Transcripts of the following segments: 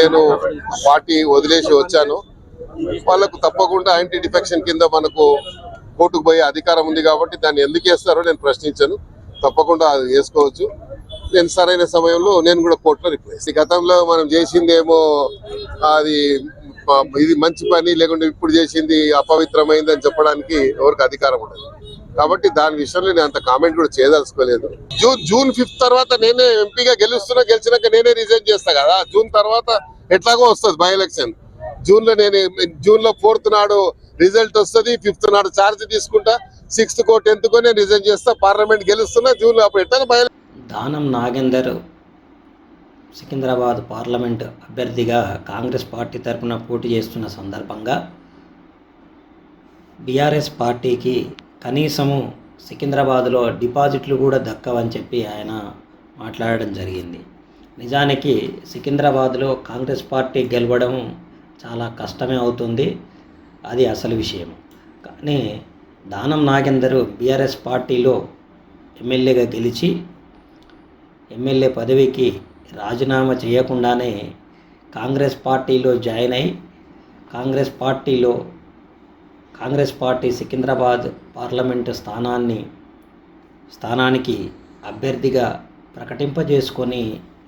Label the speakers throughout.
Speaker 1: నేను పార్టీ వదిలేసి వచ్చాను. వాళ్ళకు తప్పకుండా యాంటీ డిఫెక్షన్ కింద మనకు కోర్టుకు పోయే అధికారం ఉంది కాబట్టి దాన్ని ఎందుకు వేస్తారో నేను ప్రశ్నించాను. తప్పకుండా అది వేసుకోవచ్చు. నేను సరైన సమయంలో నేను కూడా కోర్టులో రిప్లై గతంలో మనం చేసిందేమో అది ఇది మంచి పని లేకుంటే ఇప్పుడు చేసింది అపవిత్రమైంది అని చెప్పడానికి ఎవరికి అధికారం ఉండదు. కాబట్టి దాని విషయంలో నేను అంత కామెంట్ కూడా చేయదలుచుకోలేదు. జూన్ జూన్ ఫిఫ్త్ తర్వాత నేనే ఎంపీగా గెలుస్తున్నా గెలిచినాక నేనే రిజైన్ చేస్తా కదా. జూన్ తర్వాత ఎట్లాగో వస్తుంది బై ఎలక్షన్ జూన్లో నేను జూన్లో ఫోర్త్ నాడు రిజల్ట్ వస్తుంది ఫిఫ్త్ నాడు ఛార్జ్ తీసుకుంటా సిక్స్త్ కో టెన్త్ కో నేను రిజైన్ చేస్తా పార్లమెంట్ గెలుస్తున్నా జూన్లో అప్పుడు ఎట్లా బై
Speaker 2: దానం నాగేందర్ సికింద్రాబాద్ పార్లమెంట్ అభ్యర్థిగా కాంగ్రెస్ పార్టీ తరపున పోటీ చేస్తున్న సందర్భంగా బీఆర్ఎస్ పార్టీకి కనీసము సికింద్రాబాద్లో డిపాజిట్లు కూడా దక్కవని చెప్పి ఆయన మాట్లాడడం జరిగింది. నిజానికి సికింద్రాబాద్లో కాంగ్రెస్ పార్టీ గెలవడం చాలా కష్టమే అవుతుంది. అది అసలు విషయం. కానీ దానం నాగేందర్ బీఆర్ఎస్ పార్టీలో ఎమ్మెల్యేగా గెలిచి ఎమ్మెల్యే పదవికి రాజీనామా చేయకుండానే కాంగ్రెస్ పార్టీలో జాయిన్ అయి కాంగ్రెస్ పార్టీలో కాంగ్రెస్ పార్టీ సికింద్రాబాద్ పార్లమెంటు స్థానాన్ని స్థానానికి అభ్యర్థిగా ప్రకటింపజేసుకొని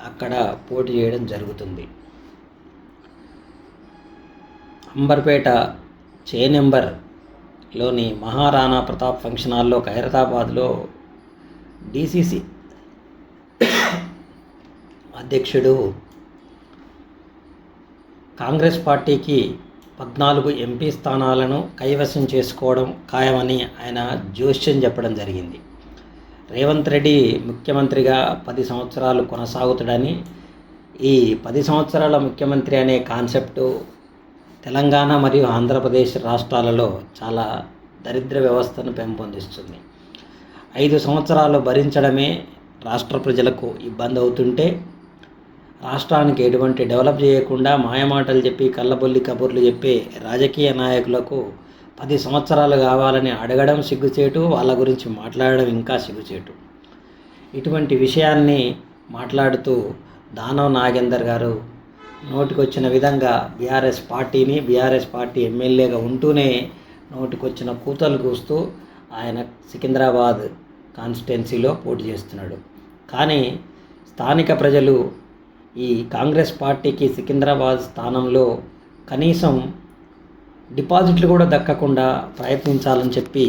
Speaker 2: అక్కడ పోటీ చేయడం జరుగుతుంది. అంబర్పేట చే నెంబర్లోని మహారాణా ప్రతాప్ ఫంక్షన్ హాల్లో ఖైరతాబాద్లో డీసీసీ అధ్యక్షుడు కాంగ్రెస్ పార్టీకి పద్నాలుగు ఎంపీ స్థానాలను కైవసం చేసుకోవడం ఖాయమని ఆయన జోస్యం చెప్పడం జరిగింది. రేవంత్ రెడ్డి ముఖ్యమంత్రిగా పది సంవత్సరాలు కొనసాగుతాడని ఈ పది సంవత్సరాల ముఖ్యమంత్రి అనే కాన్సెప్టు తెలంగాణ మరియు ఆంధ్రప్రదేశ్ రాష్ట్రాలలో చాలా దరిద్ర వ్యవస్థను పెంపొందిస్తుంది. ఐదు సంవత్సరాలు భరించడమే రాష్ట్ర ప్రజలకు ఇబ్బంది అవుతుంటే రాష్ట్రానికి ఎటువంటి డెవలప్ చేయకుండా మాయమాటలు చెప్పి కళ్ళబొల్లి కబుర్లు చెప్పే రాజకీయ నాయకులకు పది సంవత్సరాలు కావాలని అడగడం సిగ్గుచేటు వాళ్ళ గురించి మాట్లాడడం ఇంకా సిగ్గుచేటు. ఇటువంటి విషయాన్ని మాట్లాడుతూ దానవ్ నాగేందర్ గారు నోటికొచ్చిన విధంగా బీఆర్ఎస్ పార్టీని బీఆర్ఎస్ పార్టీ ఎమ్మెల్యేగా ఉంటూనే నోటికొచ్చిన కూతలు కూస్తూ ఆయన సికింద్రాబాద్ కాన్స్టిట్యున్సీలో పోటీ చేస్తున్నాడు. కానీ స్థానిక ప్రజలు ఈ కాంగ్రెస్ పార్టీకి సికింద్రాబాద్ స్థానంలో కనీసం డిపాజిట్లు కూడా దక్కకుండా ప్రయత్నించాలని చెప్పి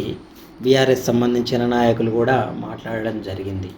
Speaker 2: బీఆర్ఎస్ సంబంధించిన నాయకులు కూడా మాట్లాడడం జరిగింది.